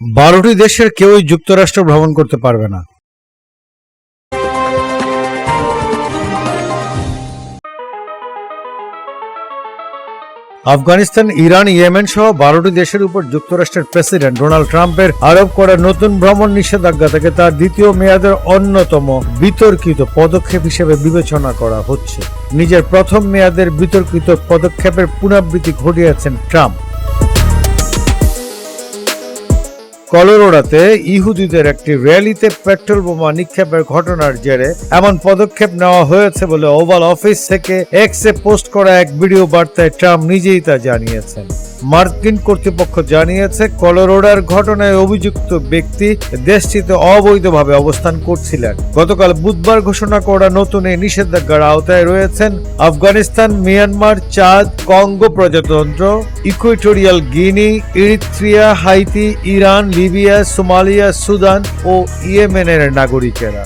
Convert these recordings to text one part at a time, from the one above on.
বারোটি দেশের কেউই যুক্তরাষ্ট্র ভ্রমণ করতে পারবে না। আফগানিস্তান, ইরান, ইয়েমেন সহ বারোটি দেশের উপর যুক্তরাষ্ট্রের প্রেসিডেন্ট ডোনাল্ড ট্রাম্পের আরোপ করা নতুন ভ্রমণ নিষেধাজ্ঞা থেকে তার দ্বিতীয় মেয়াদের অন্যতম বিতর্কিত পদক্ষেপ হিসেবে বিবেচনা করা হচ্ছে। নিজের প্রথম মেয়াদের বিতর্কিত পদক্ষেপের পুনরাবৃত্তি ঘটিয়েছেন ট্রাম্প। কলোরোডাতে ইহুদিদের একটি র্যালিতে পেট্রোল বোমা নিক্ষেপের ঘটনার জেরে এমন পদক্ষেপ নেওয়া হয়েছে বলে ওভাল অফিস থেকে এক্সে পোস্ট করা এক ভিডিও বার্তায় ট্রাম্প নিজেই তা জানিয়েছেন। মার্কিন কর্তৃপক্ষ জানিয়েছে, কলোরোডার ঘটনায় অভিযুক্ত ব্যক্তি দেশটিতে অবৈধভাবে অবস্থান করছিলেন। গতকাল বুধবার ঘোষণা করা নতুন এই নিষেধাজ্ঞার আওতায় রয়েছেন আফগানিস্তান, মিয়ানমার, চাঁদ, কঙ্গো প্রজাতন্ত্র, Equatorial Guinea, Eritrea, Haiti, Iran, Libya, Somalia, Sudan ও ইয়েমেনের নাগরিকেরা।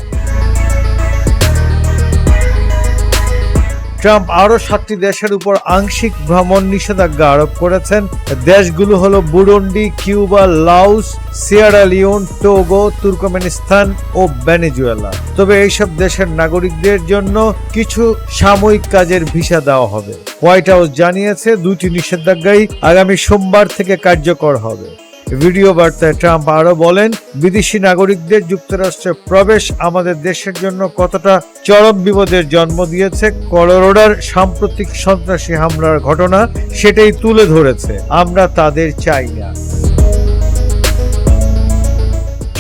ট্রাম্প আরও সাতটি দেশের উপর আংশিক ভ্রমণ নিষেধাজ্ঞা আরোপ করেছেন। দেশগুলো হলো Burundi, Cuba Laos Sierra Leone, Togo, Turkmenistan ও ভেনেজুয়েলা। তবে এইসব দেশের নাগরিকদের জন্য কিছু সাময়িক কাজের ভিসা দেওয়া হবে। হোয়াইট হাউস জানিয়েছে দুটি নিষেধাজ্ঞাই আগামী সোমবার থেকে কার্যকর হবে। ভিডিও বার্তায় ট্রাম্প আরও বলেন, বিদেশি নাগরিকদের যুক্তরাষ্ট্রে প্রবেশ আমাদের দেশের জন্য কতটা চরম বিপদের জন্ম দিয়েছে, কলোরোডার সাম্প্রতিক সন্ত্রাসী হামলার ঘটনা সেটাই তুলে ধরেছে, আমরা তাদের চাই না।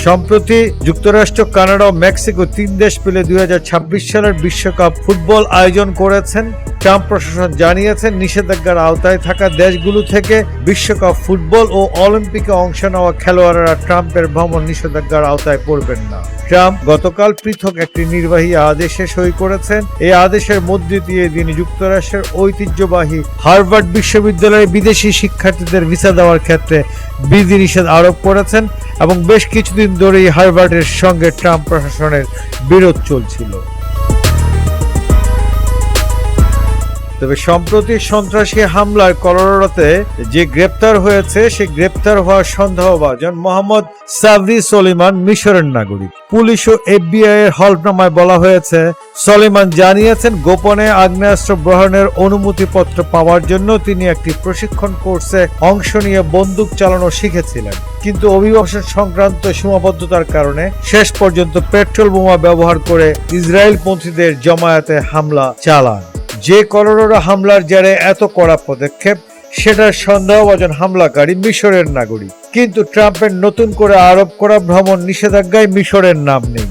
সম্প্রতি যুক্তরাষ্ট্র, কানাডা ও মেক্সিকো তিন দেশ পেলে দুই হাজার ছাব্বিশ সালের বিশ্বকাপ ফুটবল আয়োজন করেছেন। ট্রাম্প প্রশাসন জানিয়েছেন নিষেধাজ্ঞার আওতায় থাকা দেশগুলো থেকে বিশ্বকাপ ফুটবল ও অলিম্পিকে অংশ নেওয়া খেলোয়াড়রা ট্রাম্পের ভ্রমণ নিষেধাজ্ঞার আওতায় পড়বেন না। ট্রাম্প গতকাল পৃথক একটি নির্বাহী আদেশে সই করেছেন। এই আদেশের মধ্যে দিয়ে তিনি যুক্তরাষ্ট্রের ঐতিহ্যবাহী হার্ভার্ড বিশ্ববিদ্যালয়ে বিদেশি শিক্ষার্থীদের ভিসা দেওয়ার ক্ষেত্রে বিধিনিষেধ আরোপ করেছেন এবং বেশ কিছুদিন ধরেই হার্ভার্ডের সঙ্গে ট্রাম্প প্রশাসনের বিরোধ চলছিল। তবে সম্প্রতি সন্ত্রাসী হামলার কলোরাডোতে যে গ্রেপ্তার হয়েছে সে গ্রেপ্তার হওয়ার সন্দেহভাজন মোহাম্মদ সাবরি সলিমান মিশরের নাগরিক। পুলিশ ও এফবিআই এর হলফনামায় বলা হয়েছে, সলিমান জানিয়েছেন, গোপনে আগ্নেয়াস্ত্র গ্রহণের অনুমতিপত্র পাওয়ার জন্য তিনি একটি প্রশিক্ষণ কোর্সে অংশ নিয়ে বন্দুক চালানো শিখেছিলেন। কিন্তু অভিবাসন সংক্রান্ত সীমাবদ্ধতার কারণে শেষ পর্যন্ত পেট্রোল বোমা ব্যবহার করে ইসরায়েল পন্থীদের জমায়েতে হামলা চালান। যে করোনা হামলার জেরে এত কড়া পদক্ষেপ, সেটার সন্দেহভাজন হামলাকারী মিশরের নাগরিক। কিন্তু ট্রাম্পের নতুন করে আরোপ করা ভ্রমণ নিষেধাজ্ঞায় মিশরের নাম নেই।